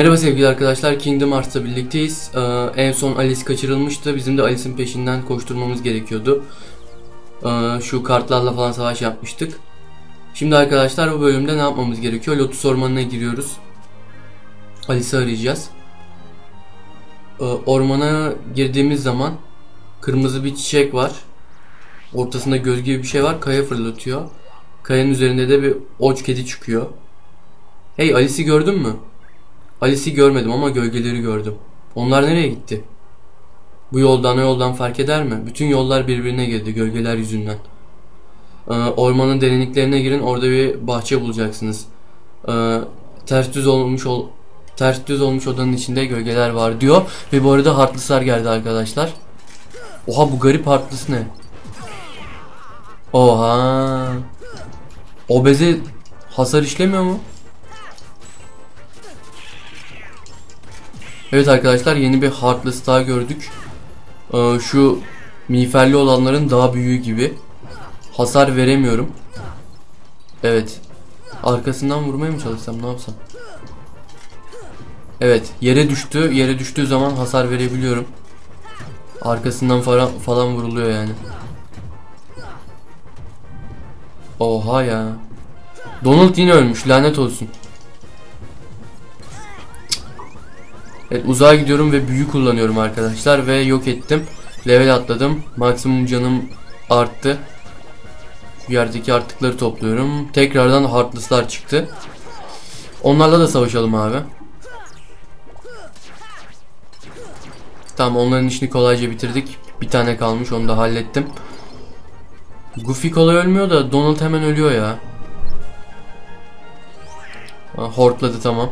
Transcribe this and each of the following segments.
Merhaba sevgili arkadaşlar, Kingdom Hearts'ta birlikteyiz. Ee, en son Alice kaçırılmıştı. Bizim de Alice'in peşinden koşturmamız gerekiyordu. Ee, şu kartlarla falan savaş yapmıştık. Şimdi arkadaşlar bu bölümde ne yapmamız gerekiyor? Lotus Ormanı'na giriyoruz. Alice'i arayacağız. Ee, ormana girdiğimiz zaman kırmızı bir çiçek var. Ortasında göz gibi bir şey var. Kaya fırlatıyor. Kayanın üzerinde de bir oç kedi çıkıyor. Hey Alice'i gördün mü? Alice'i görmedim ama gölgeleri gördüm. Onlar nereye gitti? Bu yoldan o yoldan fark eder mi? Bütün yollar birbirine girdi gölgeler yüzünden. Ee, ormanın derinliklerine girin orada bir bahçe bulacaksınız. Ee, ters düz olmuş ol ters düz olmuş odanın içinde gölgeler var diyor. Ve bu arada Heartless'lar geldi arkadaşlar. Oha bu garip Heartless ne? Oha. Obeze hasar işlemiyor mu? Evet arkadaşlar yeni bir Heartless daha gördük. Ee, şu miğferli olanların daha büyüğü gibi. Hasar veremiyorum. Evet. Arkasından vurmaya mı çalışsam ne yapsam? Evet yere düştü. Yere düştüğü zaman hasar verebiliyorum. Arkasından falan, falan vuruluyor yani. Oha ya. Donald yine ölmüş lanet olsun. Evet uzağa gidiyorum ve büyü kullanıyorum arkadaşlar ve yok ettim. Level atladım. Maksimum canım arttı. Şu yerdeki artıkları topluyorum. Tekrardan Heartless'lar çıktı. Onlarla da savaşalım abi. Tamam onların işini kolayca bitirdik. Bir tane kalmış onu da hallettim. Goofy kolay ölmüyor da Donald hemen ölüyor ya. Hortladı tamam.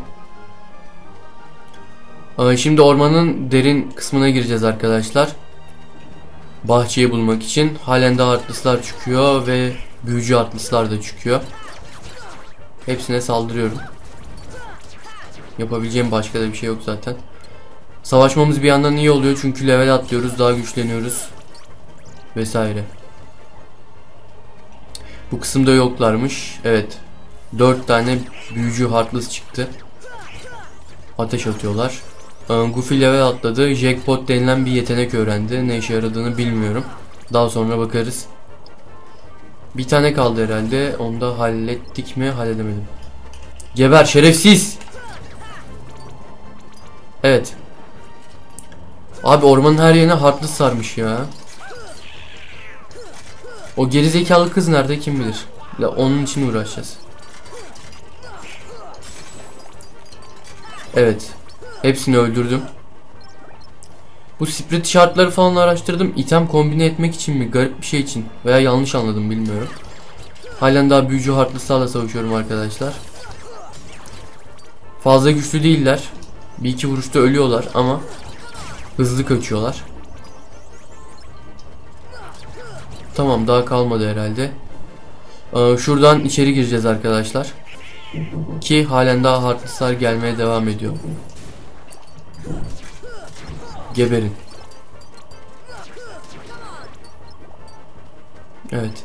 Şimdi ormanın derin kısmına gireceğiz arkadaşlar. Bahçeyi bulmak için. Halen de artlıslar çıkıyor ve büyücü artlıslar da çıkıyor. Hepsine saldırıyorum. Yapabileceğim başka da bir şey yok zaten. Savaşmamız bir yandan iyi oluyor çünkü level atlıyoruz, daha güçleniyoruz. Vesaire. Bu kısımda yoklarmış. Evet. 4 tane büyücü heartless çıktı. Ateş atıyorlar. Ee, Goofy level atladı. Jackpot denilen bir yetenek öğrendi. Ne işe yaradığını bilmiyorum. Daha sonra bakarız. Bir tane kaldı herhalde. Onu da hallettik mi? Halledemedim. Geber şerefsiz. Evet. Abi ormanın her yerine Heartless sarmış ya. O gerizekalı kız nerede kim bilir. Ya onun için uğraşacağız. Evet. Hepsini öldürdüm. Bu split şartları falan araştırdım. İtem kombine etmek için mi? Garip bir şey için. Veya yanlış anladım bilmiyorum. Halen daha büyücü Heartless'larla savaşıyorum arkadaşlar. Fazla güçlü değiller. Bir iki vuruşta ölüyorlar ama hızlı kaçıyorlar. Tamam daha kalmadı herhalde. Ee, şuradan içeri gireceğiz arkadaşlar. Ki halen daha Heartless'lar gelmeye devam ediyor. Geberin. Evet.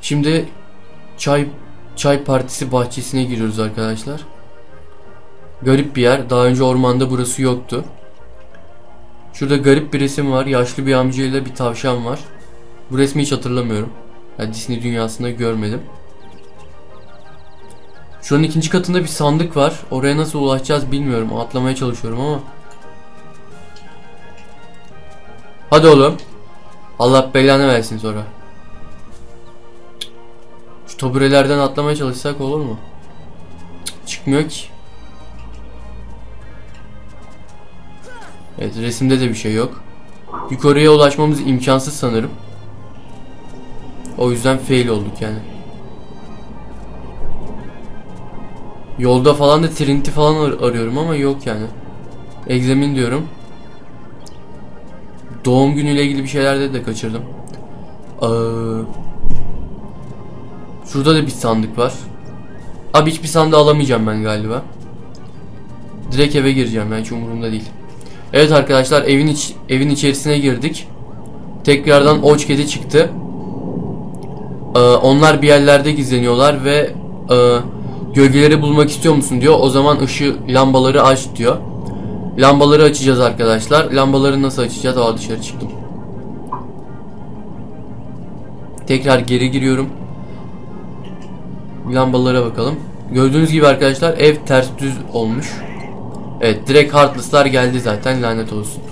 Şimdi çay çay partisi bahçesine giriyoruz arkadaşlar. Garip bir yer. Daha önce ormanda burası yoktu. Şurada garip bir resim var. Yaşlı bir amcayla bir tavşan var. Bu resmi hiç hatırlamıyorum. Yani Disney dünyasında görmedim. Şuranın ikinci katında bir sandık var. Oraya nasıl ulaşacağız bilmiyorum. Atlamaya çalışıyorum ama. Hadi oğlum. Allah belanı versin sonra. Şu taburelerden atlamaya çalışsak olur mu? çıkmıyor ki. Evet resimde de bir şey yok. Yukarıya ulaşmamız imkansız sanırım. O yüzden fail olduk yani. Yolda falan da Trinity falan ar arıyorum ama yok yani. Examine diyorum. Doğum günüyle ilgili bir şeylerde de kaçırdım. Ee, şurada da bir sandık var. Abi hiçbir sandığı alamayacağım ben galiba. Direkt eve gireceğim yani hiç umurumda değil. Evet arkadaşlar evin iç evin içerisine girdik. Tekrardan oç kedi çıktı. Ee, onlar bir yerlerde gizleniyorlar ve e, Gölgeleri bulmak istiyor musun diyor. O zaman ışığı lambaları aç diyor. Lambaları açacağız arkadaşlar. Lambaları nasıl açacağız? Aa dışarı çıktım. Tekrar geri giriyorum. Lambalara bakalım. Gördüğünüz gibi arkadaşlar ev ters düz olmuş. Evet direkt Heartless'lar geldi zaten lanet olsun.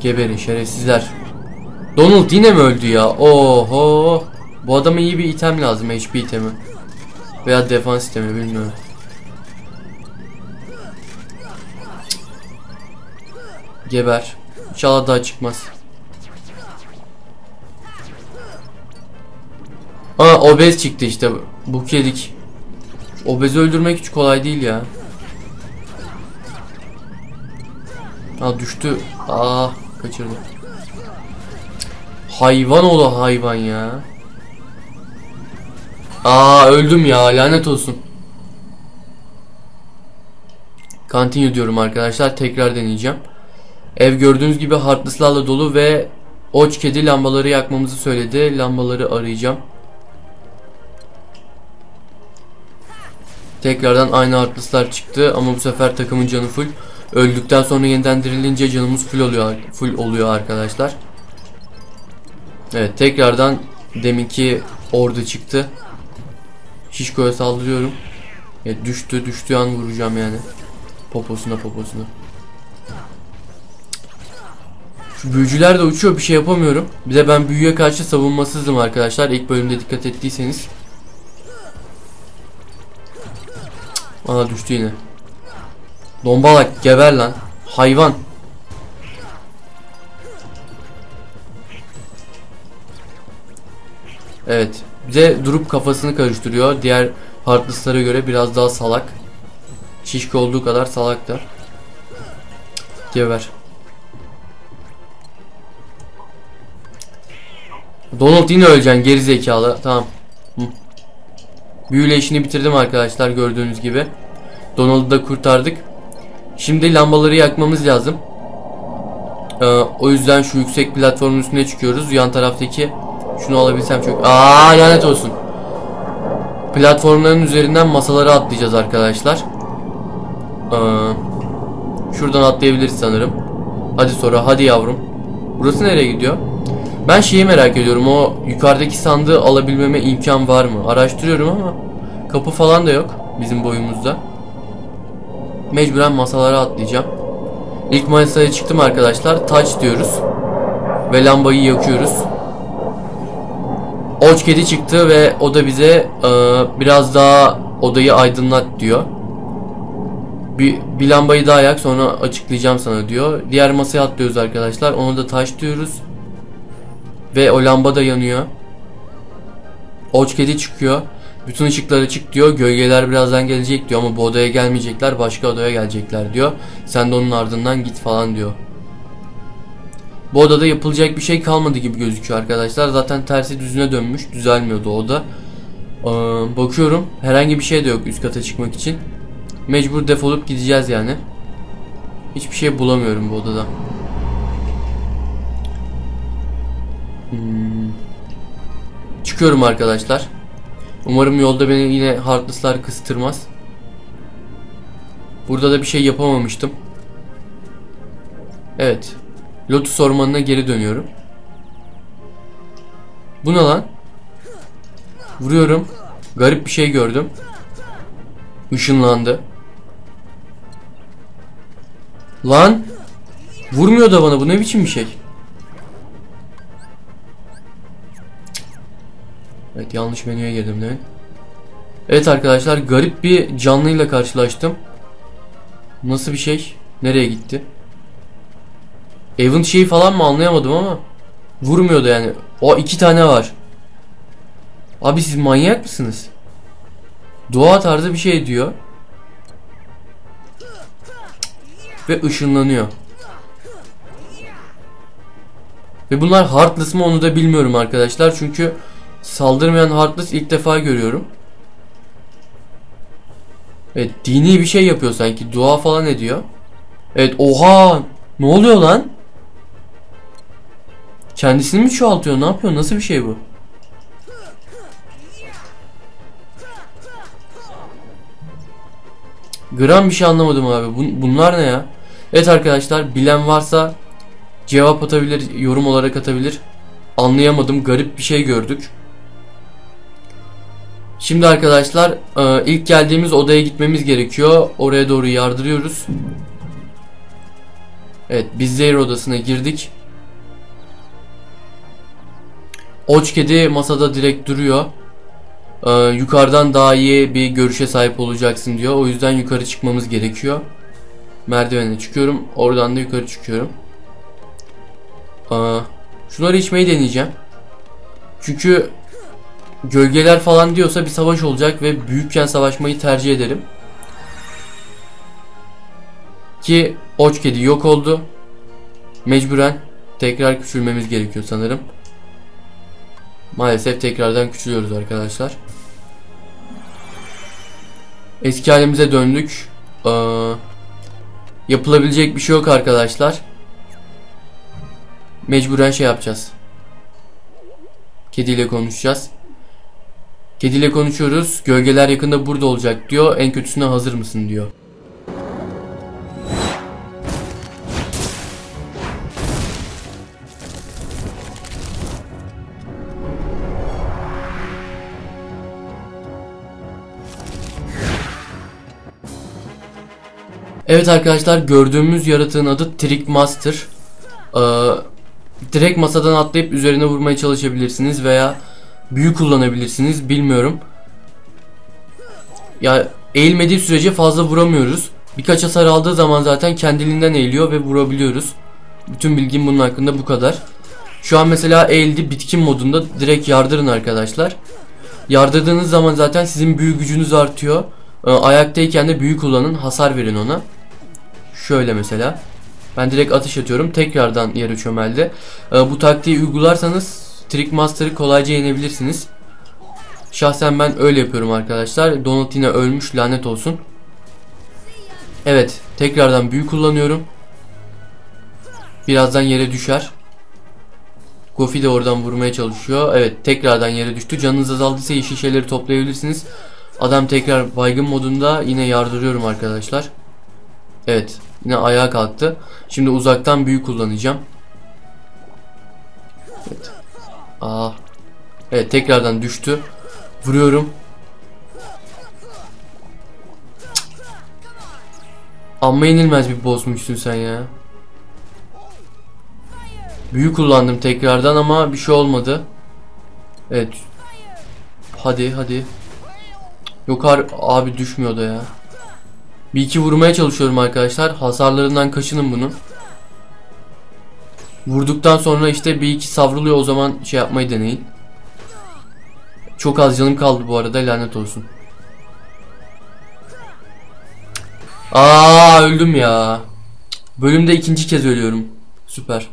Geberin şerefsizler. Donald yine mi öldü ya? Oho. Bu adama iyi bir item lazım HP itemi. Veya defans itemi bilmiyorum. Geber. İnşallah daha çıkmaz. Aa obez çıktı işte. Bu kedik. Obezi öldürmek hiç kolay değil ya. Aa düştü. Aa kaçırdı. Hayvan ola hayvan ya. Aa öldüm ya lanet olsun. Continue diyorum arkadaşlar. Tekrar deneyeceğim. Ev gördüğünüz gibi hardless'larla dolu ve Oç kedi lambaları yakmamızı söyledi. Lambaları arayacağım. Tekrardan aynı hardless'lar çıktı ama bu sefer takımın canı full. Öldükten sonra yeniden dirilince canımız full oluyor full oluyor arkadaşlar. Evet tekrardan deminki ordu çıktı. Şişko'ya saldırıyorum. Evet, düştü düştüğü an vuracağım yani. Poposuna poposuna. Şu büyücüler de uçuyor bir şey yapamıyorum. Bir de ben büyüye karşı savunmasızdım arkadaşlar. İlk bölümde dikkat ettiyseniz. Aa düştü yine. Dombalak geber lan. Hayvan. Evet. Bize durup kafasını karıştırıyor. Diğer Heartless'lara göre biraz daha salak. Şişko olduğu kadar salak da. Geber. Donald yine öleceksin geri zekalı. Tamam. Hı. Büyüyle işini bitirdim arkadaşlar gördüğünüz gibi. Donald'ı da kurtardık. Şimdi lambaları yakmamız lazım. Ee, o yüzden şu yüksek platformun üstüne çıkıyoruz. Yan taraftaki şunu alabilsem çok. Aa lanet olsun. Platformların üzerinden masalara atlayacağız arkadaşlar. Ee, şuradan atlayabiliriz sanırım. Hadi sonra hadi yavrum. Burası nereye gidiyor? Ben şeyi merak ediyorum. O yukarıdaki sandığı alabilmeme imkan var mı? Araştırıyorum ama kapı falan da yok bizim boyumuzda. Mecburen masalara atlayacağım. İlk masaya çıktım arkadaşlar. Touch diyoruz. Ve lambayı yakıyoruz. Oç kedi çıktı ve o da bize e, biraz daha odayı aydınlat diyor. Bir, bir lambayı daha yak sonra açıklayacağım sana diyor. Diğer masaya atlıyoruz arkadaşlar. Onu da taş diyoruz. Ve o lamba da yanıyor. Oç kedi çıkıyor. Bütün ışıklar açık diyor. Gölgeler birazdan gelecek diyor ama bu odaya gelmeyecekler. Başka odaya gelecekler diyor. Sen de onun ardından git falan diyor. Bu odada yapılacak bir şey kalmadı gibi gözüküyor arkadaşlar. Zaten tersi düzüne dönmüş. Düzelmiyordu oda. Ee, bakıyorum. Herhangi bir şey de yok üst kata çıkmak için. Mecbur defolup gideceğiz yani. Hiçbir şey bulamıyorum bu odada. Hmm. Çıkıyorum arkadaşlar. Umarım yolda beni yine Heartless'lar kıstırmaz. Burada da bir şey yapamamıştım. Evet. Lotus ormanına geri dönüyorum. Bu ne lan? Vuruyorum. Garip bir şey gördüm. Işınlandı. Lan! Vurmuyor da bana bu ne biçim bir şey? Evet yanlış menüye girdim değil mi? Evet arkadaşlar garip bir canlıyla karşılaştım. Nasıl bir şey? Nereye gitti? Evin şeyi falan mı anlayamadım ama vurmuyordu yani. O iki tane var. Abi siz manyak mısınız? Doğa tarzı bir şey diyor. Ve ışınlanıyor. Ve bunlar Heartless mı onu da bilmiyorum arkadaşlar. Çünkü saldırmayan Heartless ilk defa görüyorum. Evet dini bir şey yapıyor sanki. Dua falan ediyor. Evet oha ne oluyor lan? Kendisini mi çoğaltıyor? Ne yapıyor? Nasıl bir şey bu? Gram bir şey anlamadım abi. Bunlar ne ya? Evet arkadaşlar bilen varsa cevap atabilir, yorum olarak atabilir. Anlayamadım. Garip bir şey gördük. Şimdi arkadaşlar e, ilk geldiğimiz odaya gitmemiz gerekiyor. Oraya doğru yardırıyoruz. Evet biz zehir odasına girdik. Oç kedi masada direkt duruyor. Ee, yukarıdan daha iyi bir görüşe sahip olacaksın diyor. O yüzden yukarı çıkmamız gerekiyor. Merdivene çıkıyorum. Oradan da yukarı çıkıyorum. Aa, şunları içmeyi deneyeceğim. Çünkü gölgeler falan diyorsa bir savaş olacak ve büyükken savaşmayı tercih ederim. Ki Oç kedi yok oldu. Mecburen tekrar küçülmemiz gerekiyor sanırım. Maalesef tekrardan küçülüyoruz arkadaşlar. Eski halimize döndük. Ee, yapılabilecek bir şey yok arkadaşlar. Mecburen şey yapacağız. Kediyle konuşacağız. Kediyle konuşuyoruz. Gölgeler yakında burada olacak diyor. En kötüsüne hazır mısın diyor. Evet arkadaşlar gördüğümüz yaratığın adı Trick Master. Ee, direkt masadan atlayıp üzerine vurmaya çalışabilirsiniz veya büyü kullanabilirsiniz bilmiyorum. Ya eğilmediği sürece fazla vuramıyoruz. Birkaç hasar aldığı zaman zaten kendiliğinden eğiliyor ve vurabiliyoruz. Bütün bilgim bunun hakkında bu kadar. Şu an mesela eğildi bitkin modunda direkt yardırın arkadaşlar. Yardırdığınız zaman zaten sizin büyü gücünüz artıyor. Ee, ayaktayken de büyü kullanın hasar verin ona. Şöyle mesela. Ben direkt atış atıyorum. Tekrardan yere çömeldi. Ee, bu taktiği uygularsanız Trick Master'ı kolayca yenebilirsiniz. Şahsen ben öyle yapıyorum arkadaşlar. Donald yine ölmüş lanet olsun. Evet. Tekrardan büyü kullanıyorum. Birazdan yere düşer. Gofi de oradan vurmaya çalışıyor. Evet tekrardan yere düştü. Canınız azaldıysa yeşil şeyleri toplayabilirsiniz. Adam tekrar baygın modunda yine yardırıyorum arkadaşlar. Evet yine ayağa kalktı. Şimdi uzaktan büyü kullanacağım. Evet. Aa. Evet tekrardan düştü. Vuruyorum. Amma yenilmez bir bossmuşsun sen ya. Büyü kullandım tekrardan ama bir şey olmadı. Evet. Hadi hadi. Yok abi düşmüyor da ya. Bir iki vurmaya çalışıyorum arkadaşlar. Hasarlarından kaçının bunun. Vurduktan sonra işte bir iki savruluyor o zaman şey yapmayı deneyin. Çok az canım kaldı bu arada lanet olsun. Aa öldüm ya. Bölümde ikinci kez ölüyorum. Süper.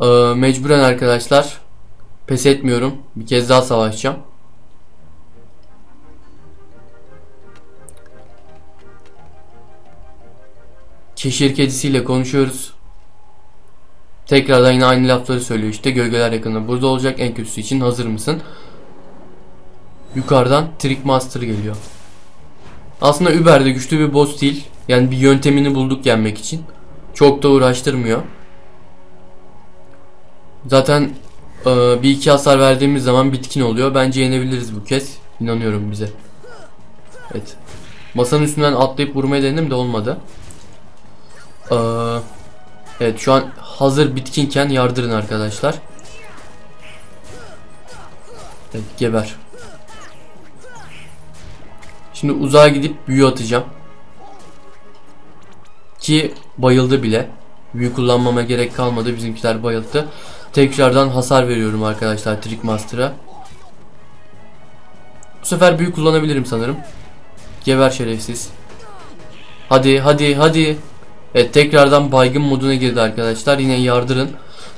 Ee, mecburen arkadaşlar pes etmiyorum. Bir kez daha savaşacağım. Keşir kedisiyle konuşuyoruz. Tekrardan yine aynı lafları söylüyor işte gölgeler yakında burada olacak en kötüsü için hazır mısın? Yukarıdan Trick Master geliyor. Aslında Uber'de güçlü bir boss değil. Yani bir yöntemini bulduk yenmek için. Çok da uğraştırmıyor. Zaten e, bir iki hasar verdiğimiz zaman bitkin oluyor. Bence yenebiliriz bu kez. İnanıyorum bize. Evet. Masanın üstünden atlayıp vurmaya denedim de olmadı. Ee, evet şu an hazır bitkinken yardırın arkadaşlar. Evet geber. Şimdi uzağa gidip büyü atacağım. Ki bayıldı bile. Büyü kullanmama gerek kalmadı. Bizimkiler bayıldı. Tekrardan hasar veriyorum arkadaşlar Trick Master'a. Bu sefer büyü kullanabilirim sanırım. Geber şerefsiz. Hadi hadi hadi. Evet tekrardan baygın moduna girdi arkadaşlar. Yine yardırın.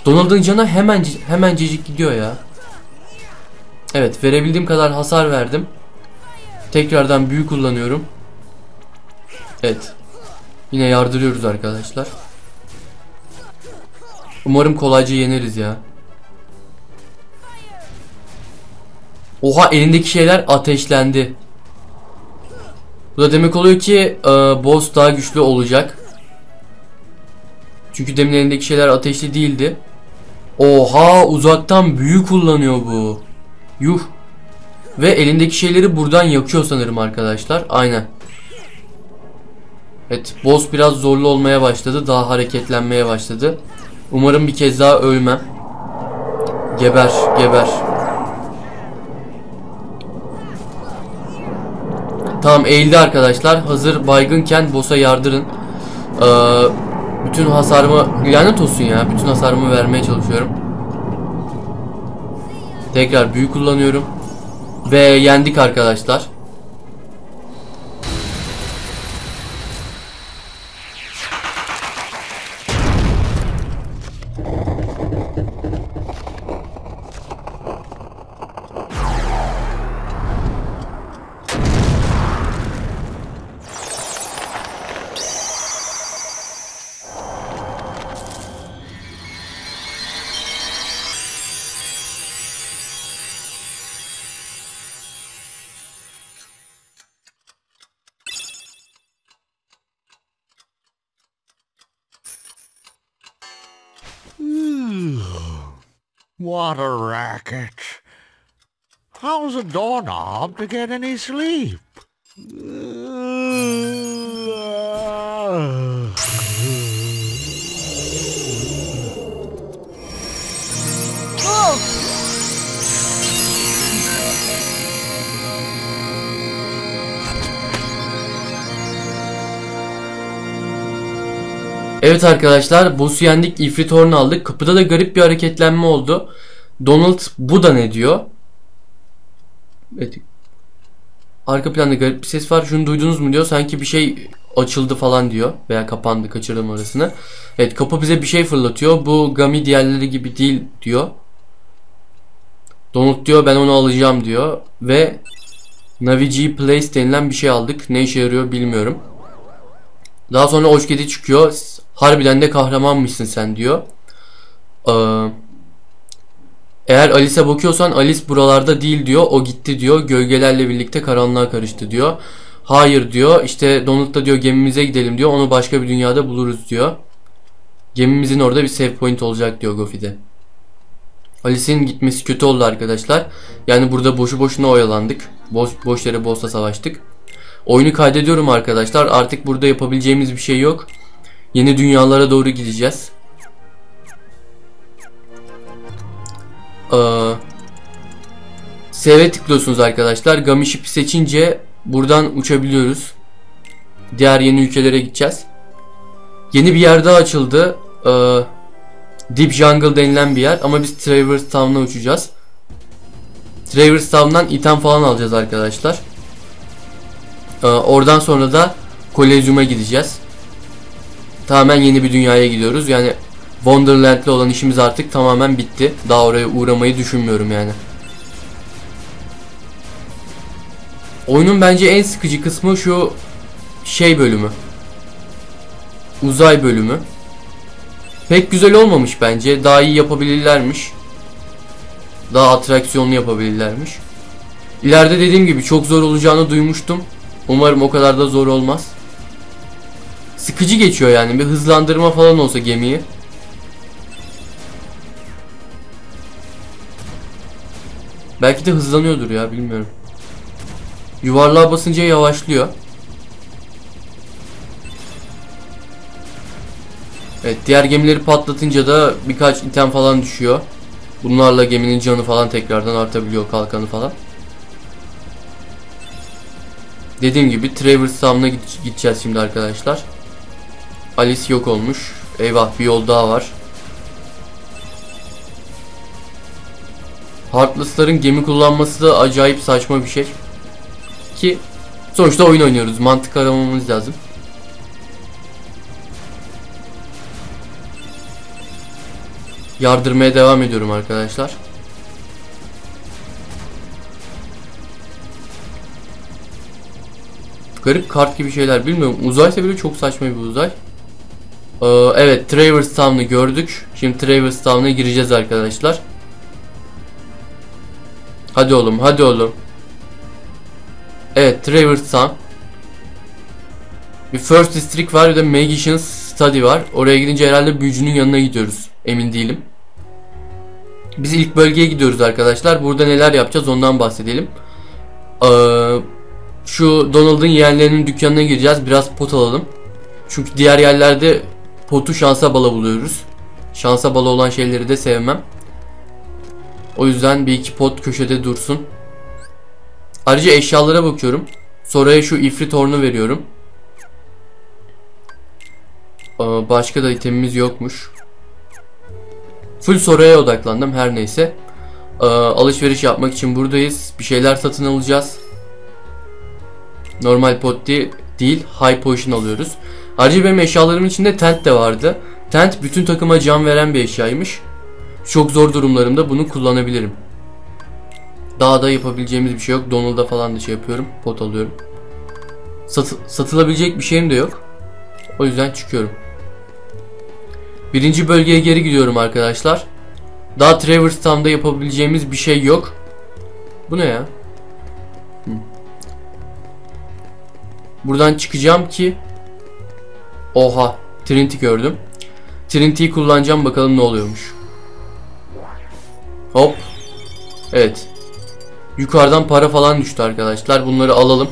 Donald'ın canı hemen hemencecik gidiyor ya. Evet verebildiğim kadar hasar verdim. Tekrardan büyü kullanıyorum. Evet. Yine yardırıyoruz arkadaşlar. Umarım kolayca yeneriz ya. Oha elindeki şeyler ateşlendi. Bu da demek oluyor ki e, boss daha güçlü olacak. Çünkü demin elindeki şeyler ateşli değildi. Oha uzaktan büyü kullanıyor bu. Yuh. Ve elindeki şeyleri buradan yakıyor sanırım arkadaşlar. Aynen. Evet boss biraz zorlu olmaya başladı. Daha hareketlenmeye başladı. Umarım bir kez daha ölmem. Geber geber. Tamam eğildi arkadaşlar. Hazır baygınken boss'a yardırın. Ee, bütün hasarımı lanet olsun ya. Bütün hasarımı vermeye çalışıyorum. Tekrar büyü kullanıyorum. Ve yendik arkadaşlar. What a racket. How's a doorknob to get any sleep? Evet arkadaşlar boss'u yendik. İfrit Horn aldık. Kapıda da garip bir hareketlenme oldu. Donald bu da ne diyor? Evet. Arka planda garip bir ses var. Şunu duydunuz mu diyor. Sanki bir şey açıldı falan diyor. Veya kapandı kaçırdım arasını. Evet kapı bize bir şey fırlatıyor. Bu Gami diğerleri gibi değil diyor. Donald diyor ben onu alacağım diyor. Ve Navi G Place denilen bir şey aldık. Ne işe yarıyor bilmiyorum. Daha sonra Oşkedi çıkıyor. Harbiden de kahramanmışsın sen diyor. Ee, eğer Alice'e bakıyorsan Alice buralarda değil diyor. O gitti diyor. Gölgelerle birlikte karanlığa karıştı diyor. Hayır diyor. İşte Donald da diyor gemimize gidelim diyor. Onu başka bir dünyada buluruz diyor. Gemimizin orada bir save point olacak diyor Gofi'de. Alice'in gitmesi kötü oldu arkadaşlar. Yani burada boşu boşuna oyalandık. Boş, boş yere boss'la savaştık. Oyunu kaydediyorum arkadaşlar. Artık burada yapabileceğimiz bir şey yok. Yeni dünyalara doğru gideceğiz. Ee, Save'e tıklıyorsunuz arkadaşlar. Gamiship'i seçince buradan uçabiliyoruz. Diğer yeni ülkelere gideceğiz. Yeni bir yer daha açıldı. Ee, Deep Jungle denilen bir yer. Ama biz Traverse Town'a uçacağız. Traverse Town'dan item falan alacağız arkadaşlar. Ee, oradan sonra da Kolezyum'a gideceğiz. Tamamen yeni bir dünyaya gidiyoruz. Yani Wonderland'le olan işimiz artık tamamen bitti. Daha oraya uğramayı düşünmüyorum yani. Oyunun bence en sıkıcı kısmı şu şey bölümü. Uzay bölümü. Pek güzel olmamış bence. Daha iyi yapabilirlermiş. Daha atraksiyonlu yapabilirlermiş. İleride dediğim gibi çok zor olacağını duymuştum. Umarım o kadar da zor olmaz. Sıkıcı geçiyor yani. Bir hızlandırma falan olsa gemiyi. Belki de hızlanıyordur ya bilmiyorum. Yuvarlığa basınca yavaşlıyor. Evet diğer gemileri patlatınca da birkaç item falan düşüyor. Bunlarla geminin canı falan tekrardan artabiliyor kalkanı falan. Dediğim gibi Traverse Town'a gideceğiz şimdi arkadaşlar. Alice yok olmuş. Eyvah bir yol daha var. Heartless'ların gemi kullanması da acayip saçma bir şey. Ki sonuçta oyun oynuyoruz. Mantık aramamız lazım. Yardırmaya devam ediyorum arkadaşlar. Garip kart gibi şeyler bilmiyorum. Uzaysa bile çok saçma bir uzay. Ee, evet Traverse Town'u gördük. Şimdi Traverse Town'a gireceğiz arkadaşlar. Hadi oğlum hadi oğlum. Evet Traverse Town. Bir First District var bir de Magician's Study var. Oraya gidince herhalde büyücünün yanına gidiyoruz. Emin değilim. Biz ilk bölgeye gidiyoruz arkadaşlar. Burada neler yapacağız ondan bahsedelim. Ee, şu Donald'ın yeğenlerinin dükkanına gireceğiz. Biraz pot alalım. Çünkü diğer yerlerde potu şansa bala buluyoruz. Şansa bala olan şeyleri de sevmem. O yüzden bir iki pot köşede dursun. Ayrıca eşyalara bakıyorum. Soraya şu ifrit hornu veriyorum. Başka da itemimiz yokmuş. Full Soraya odaklandım her neyse. Alışveriş yapmak için buradayız. Bir şeyler satın alacağız. Normal pot değil, high potion alıyoruz. Ayrıca benim eşyalarımın içinde tent de vardı. Tent bütün takıma can veren bir eşyaymış. Çok zor durumlarımda bunu kullanabilirim. Daha da yapabileceğimiz bir şey yok. Donald'a falan da şey yapıyorum. Pot alıyorum. Satı- satılabilecek bir şeyim de yok. O yüzden çıkıyorum. Birinci bölgeye geri gidiyorum arkadaşlar. Daha Traverse Town'da yapabileceğimiz bir şey yok. Bu ne ya? Buradan çıkacağım ki Oha Trinity gördüm. Trinity'yi kullanacağım bakalım ne oluyormuş. Hop. Evet. Yukarıdan para falan düştü arkadaşlar. Bunları alalım.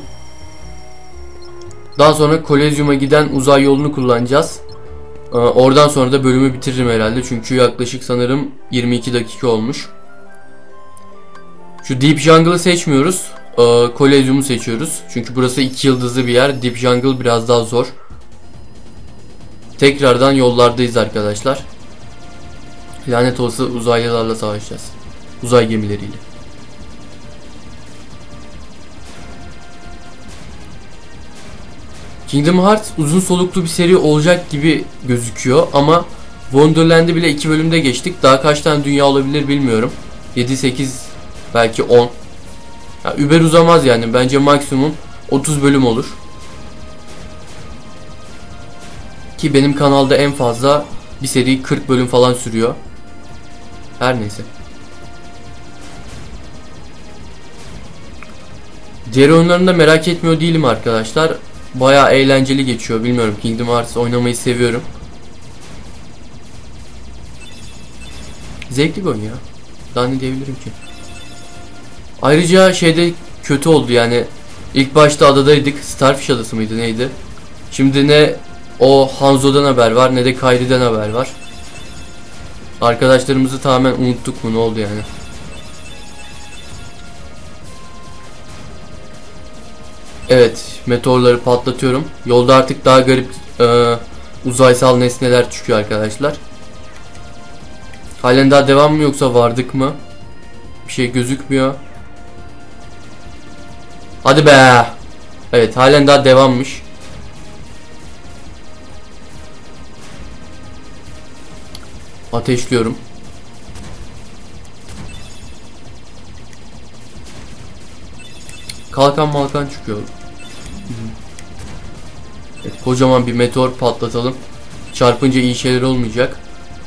Daha sonra Kolezyum'a giden uzay yolunu kullanacağız. Ee, Oradan sonra da bölümü bitiririm herhalde. Çünkü yaklaşık sanırım 22 dakika olmuş. Şu Deep Jungle'ı seçmiyoruz. Ee, Kolezyum'u seçiyoruz. Çünkü burası 2 yıldızlı bir yer. Deep Jungle biraz daha zor. Tekrardan yollardayız arkadaşlar. Lanet olası uzaylılarla savaşacağız. Uzay gemileriyle. Kingdom Hearts uzun soluklu bir seri olacak gibi gözüküyor ama Wonderland'i bile iki bölümde geçtik. Daha kaç tane dünya olabilir bilmiyorum. 7-8 belki 10. Ya, über uzamaz yani. Bence maksimum 30 bölüm olur. Ki benim kanalda en fazla bir seri 40 bölüm falan sürüyor. Her neyse. Diğer oyunlarını da merak etmiyor değilim arkadaşlar. Baya eğlenceli geçiyor. Bilmiyorum Kingdom Hearts oynamayı seviyorum. Zevkli bir oyun ya. Daha ne diyebilirim ki? Ayrıca şeyde kötü oldu yani. İlk başta adadaydık. Starfish adası mıydı neydi? Şimdi ne o Hanzo'dan haber var ne de Kyrie'den haber var. Arkadaşlarımızı tamamen unuttuk mu ne oldu yani? Evet, meteorları patlatıyorum. Yolda artık daha garip e, uzaysal nesneler çıkıyor arkadaşlar. Halen daha devam mı yoksa vardık mı? Bir şey gözükmüyor. Hadi be. Evet, halen daha devammış. Ateşliyorum. Kalkan malkan çıkıyor. Evet, kocaman bir meteor patlatalım. Çarpınca iyi şeyler olmayacak.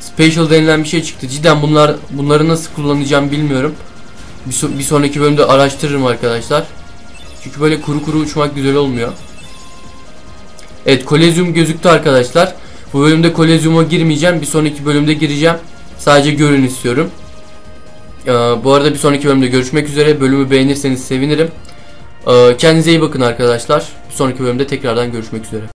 Special denilen bir şey çıktı. Cidden bunlar bunları nasıl kullanacağım bilmiyorum. Bir, so- bir sonraki bölümde araştırırım arkadaşlar. Çünkü böyle kuru kuru uçmak güzel olmuyor. Evet kolezyum gözüktü arkadaşlar. Bu bölümde kolezyuma girmeyeceğim. Bir sonraki bölümde gireceğim. Sadece görün istiyorum. Ee, bu arada bir sonraki bölümde görüşmek üzere. Bölümü beğenirseniz sevinirim. Ee, kendinize iyi bakın arkadaşlar. Bir sonraki bölümde tekrardan görüşmek üzere.